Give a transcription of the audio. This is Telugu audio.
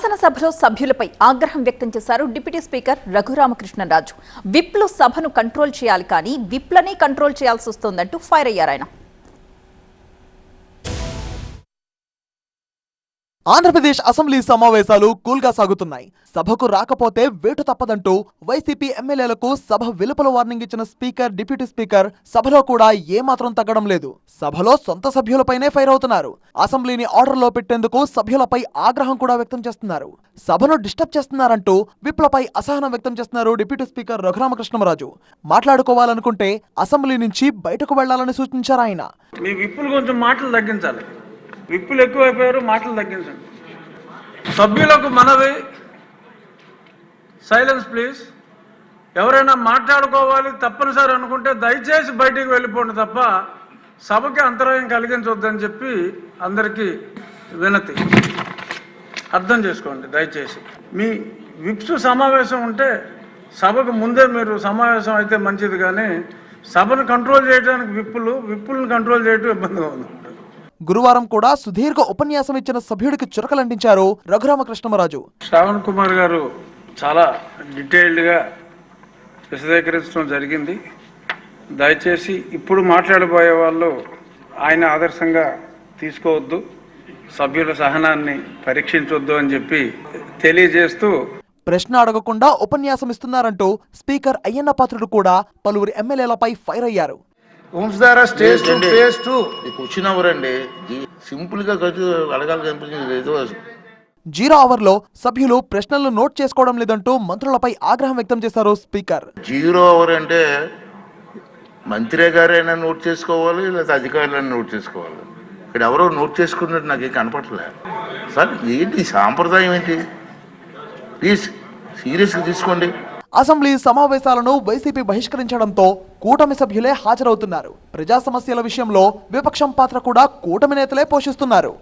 శాసనసభలో సభ్యులపై ఆగ్రహం వ్యక్తం చేశారు డిప్యూటీ స్పీకర్ రఘురామకృష్ణరాజు. విప్లు సభను కంట్రోల్ చేయాలి కానీ విప్లనే కంట్రోల్ చేయాల్సి వస్తోందంటూ ఫైర్ అయ్యారు ఆయన. ఆంధ్రప్రదేశ్ అసెంబ్లీ సమావేశాలు కూల్గా సాగుతున్నాయి. సభకు రాకపోతే వేటు తప్పదంటూ వైసీపీ ఎమ్మెల్యేలకు సభ వెలుపల వార్నింగ్ ఇచ్చిన స్పీకర్ డిప్యూటీ స్పీకర్ సభలో కూడా ఏమాత్రం తగ్గడం లేదు. సభలో సొంత సభ్యులపైనే ఫైర్ అవుతున్నారు. అసెంబ్లీని ఆర్డర్లో పెట్టేందుకు సభ్యులపై ఆగ్రహం కూడా వ్యక్తం చేస్తున్నారు. సభను డిస్టర్బ్ చేస్తున్నారంటూ విప్లపై అసహనం వ్యక్తం చేస్తున్నారు డిప్యూటీ స్పీకర్ రఘురామకృష్ణరాజు మాట్లాడుకోవాలనుకుంటే అసెంబ్లీ నుంచి బయటకు వెళ్ళాలని సూచించారు ఆయన. మీ విప్పులు కొంచెం మాటలు తగ్గించాలి. విప్పులు ఎక్కువైపోయారు మాటలు తగ్గించండి. సభ్యులకు మనవి. సైలెన్స్ ప్లీజ్ ఎవరైనా మాట్లాడుకోవాలి తప్పనిసరి అనుకుంటే దయచేసి బయటికి వెళ్ళిపోండి తప్ప సభకి అంతరాయం కలిగించొద్దని చెప్పి అందరికీ వినతి. అర్థం చేసుకోండి దయచేసి. మీ విప్స్ సమావేశం ఉంటే సభకు ముందే మీరు సమావేశం అయితే మంచిది కానీ సభను కంట్రోల్ చేయడానికి విప్పులు విప్పులను కంట్రోల్ చేయటం ఇబ్బందిగా ఉంది. గురువారం కూడా సుదీర్ఘ ఉపన్యాసం ఇచ్చిన సభ్యుడికి చురకలంటించారు రఘురామకృష్ణమరాజు. శ్రావణ్ కుమార్ గారు చాలా డీటెయిల్డ్గా విశదీకరించడం జరిగింది. దయచేసి ఇప్పుడు మాట్లాడబోయే వాళ్ళు ఆయన ఆదర్శంగా తీసుకోవద్దు సభ్యుల సహనాన్ని పరీక్షించొద్దు అని చెప్పి తెలియజేస్తూ ప్రశ్న అడగకుండా ఉపన్యాసం ఇస్తున్నారంటూ స్పీకర్ అయ్యన్న పాత్రుడు కూడా పలువురు ఎమ్మెల్యేలపై ఫైర్ అయ్యారు. ఉంచుదారా స్టేజ్ టు ఫేజ్ టు ఈ క్వశ్చన్ ఎవరండి సింపుల్గా ఖర్చు అడగాలి కనిపించింది ఏదో జీరో అవర్లో సభ్యులు ప్రశ్నలు నోట్ చేసుకోవడం లేదంటూ మంత్రులపై ఆగ్రహం వ్యక్తం చేశారు స్పీకర్. జీరో అవర్ అంటే మంత్రి గారైనా నోట్ చేసుకోవాలి లేదా అధికారులైనా నోట్ చేసుకోవాలి. ఇక్కడ ఎవరో నోట్ చేసుకున్నట్టు నాకు ఏం కనపడలే సార్ ఏంటి సాంప్రదాయం ఏంటి? ప్లీజ్ సీరియస్గా తీసుకోండి. అసెంబ్లీ సమావేశాలను వైసీపీ బహిష్కరించడంతో కూటమి సభ్యులే హాజరవుతున్నారు. ప్రజా సమస్యల విషయంలో విపక్షం పాత్ర కూడా కూటమి నేతలే పోషిస్తున్నారు.